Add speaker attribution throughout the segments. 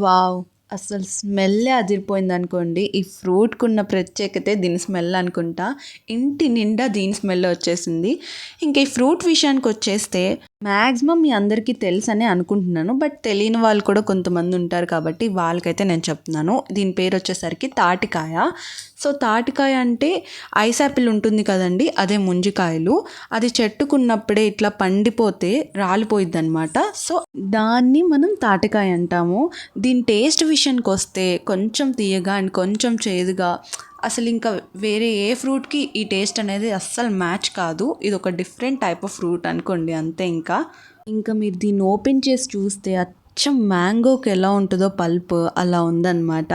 Speaker 1: Wow అసలు స్మెల్లే అదిరిపోయింది అనుకోండి. ఈ ఫ్రూట్కి ఉన్న ప్రత్యేకతే దీని స్మెల్ అనుకుంటా. ఇంటి నిండా దీని స్మెల్ వచ్చేసింది. ఇంక ఈ ఫ్రూట్ విషయానికి వచ్చేస్తే మ్యాక్సిమం మీ అందరికీ తెలుసనే అనుకుంటున్నాను బట్ తెలియని వాళ్ళు కూడా కొంతమంది ఉంటారు కాబట్టి వాళ్ళకైతే నేను చెప్తున్నాను. దీని పేరు వచ్చేసరికి తాటికాయ. సో తాటికాయ అంటే ఐస్ యాపిల్ ఉంటుంది కదండి అదే ముంజికాయలు. అది చెట్టుకున్నప్పుడే ఇట్లా పండిపోతే రాలిపోయిద్ది అనమాట సో దాన్ని మనం తాటికాయ అంటాము. దీని టేస్ట్ విషయానికి వస్తే కొంచెం తీయగా అండ్ కొంచెం చేదుగా అసలు ఇంకా వేరే ఏ ఫ్రూట్కి ఈ టేస్ట్ అనేది అస్సలు మ్యాచ్ కాదు. ఇది ఒక డిఫరెంట్ టైప్ ఆఫ్ ఫ్రూట్ అనుకోండి అంతే ఇంకా. ఇంకా మీరు దీన్ని ఓపెన్ చేసి చూస్తే అచ్చం మ్యాంగోకి ఎలా ఉంటుందో పల్ప్ అలా ఉందన్నమాట.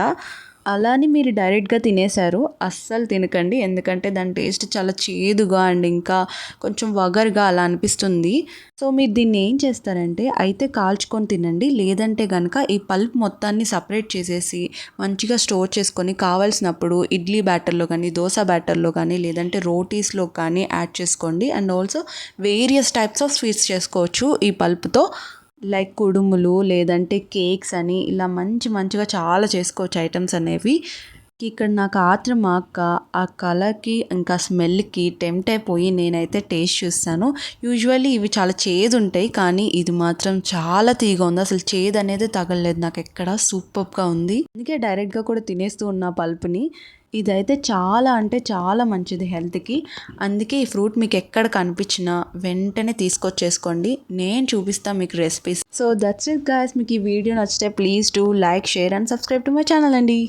Speaker 1: అలా అని మీరు డైరెక్ట్గా తినేశారు. అస్సలు తినకండి. ఎందుకంటే దాని టేస్ట్ చాలా చేదుగా అండ్ ఇంకా కొంచెం వగరుగా అలా అనిపిస్తుంది. సో మీరు దీన్ని ఏం చేస్తారంటే అయితే కాల్చుకొని తినండి. లేదంటే కనుక ఈ పల్ప్ మొత్తాన్ని సపరేట్ చేసేసి మంచిగా స్టోర్ చేసుకొని కావాల్సినప్పుడు ఇడ్లీ బ్యాటర్లో కానీ దోశ బ్యాటర్లో కానీ లేదంటే రోటీస్లో కానీ యాడ్ చేసుకోండి. And also various types of sweets చేసుకోవచ్చు ఈ పల్ప్తో. లైక్ కుడుములు లేదంటే కేక్స్ అని ఇలా మంచి మంచిగా చాలా చేసుకోవచ్చు ఐటమ్స్ అనేవి. ఇక్కడ నాకు ఆత్రం అక్క ఆ కలర్కి ఇంకా స్మెల్కి టెంప్ట్ అయిపోయి నేనైతే టేస్ట్ చూస్తాను. యూజువల్లీ ఇవి చాలా చేదు ఉంటాయి కానీ ఇది మాత్రం చాలా తీగ ఉంది. అసలు చేదు అనేది తగలలేదు. నాకు ఎక్కడ సూపర్గా ఉంది. అందుకే డైరెక్ట్గా కూడా తినేస్తూ ఉన్న పల్పుని. ఇదైతే చాలా అంటే చాలా మంచిది హెల్త్కి. అందుకే ఈ ఫ్రూట్ మీకు ఎక్కడ కనిపించినా వెంటనే తీసుకొచ్చేసుకోండి. నేను చూపిస్తాను మీకు recipes. So that's it guys మీకు ఈ వీడియో నచ్చితే please to like share and subscribe to my channel అండి.